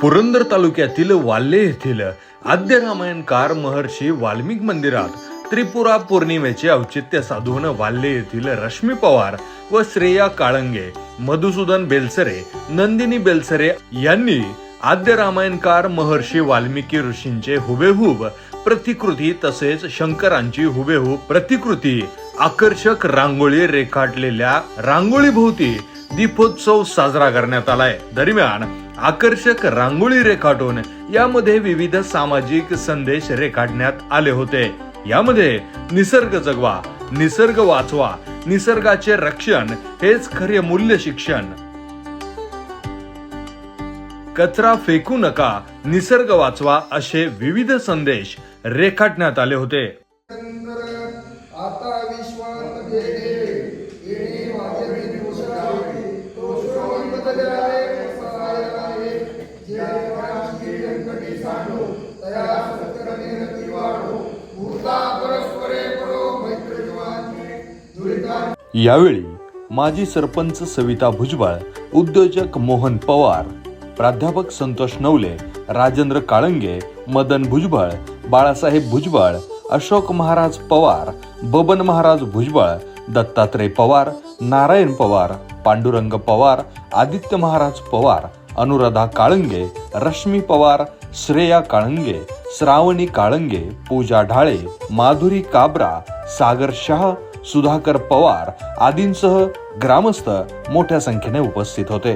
पुरंदर तालुक्यातील वाल्ले येथील आद्य रामायणकार महर्षी वाल्मिक मंदिरात त्रिपुरा पौर्णिमेचे औचित्य साधून वाल्ले येथील रश्मी पवार व श्रेया काळंगे मधुसूदन बेलसरे नंदिनी बेलसरे यांनी आद्य रामायणकार महर्षी वाल्मिकी ऋषींचे हुबेहूब प्रतिकृती तसेच शंकरांची हुबेहूब प्रतिकृती आकर्षक रांगोळी रेखाटलेल्या रांगोळी भोवती दीपोत्सव साजरा करण्यात आलाय. दरम्यान आकर्षक रांगोळी रेखाटून यामध्ये विविध सामाजिक संदेश रेखाटण्यात आले होते. यामध्ये निसर्ग जगवा निसर्ग वाचवा निसर्गाचे रक्षण हेच खरे मूल्य शिक्षण. कचरा फेकू नका निसर्ग वाचवा असे विविध संदेश रेखाटण्यात आले होते. व्यंकटी सांडो तया रती वाढो भूता परस्परे परो दुरिता यावेळी माजी सरपंच सविता भुजबळ उद्योजक मोहन पवार प्राध्यापक संतोष नवले राजेंद्र काळंगे मदन भुजबळ बाळासाहेब भुजबळ अशोक महाराज पवार बबन महाराज भुजबळ दत्तात्रय पवार नारायण पवार पांडुरंग पवार आदित्य महाराज पवार अनुराधा काळंगे रश्मी पवार श्रेया काळंगे श्रावणी काळंगे पूजा ढाळे माधुरी काबरा सागर शाह सुधाकर पवार आदींसह ग्रामस्थ मोठ्या संख्येने उपस्थित होते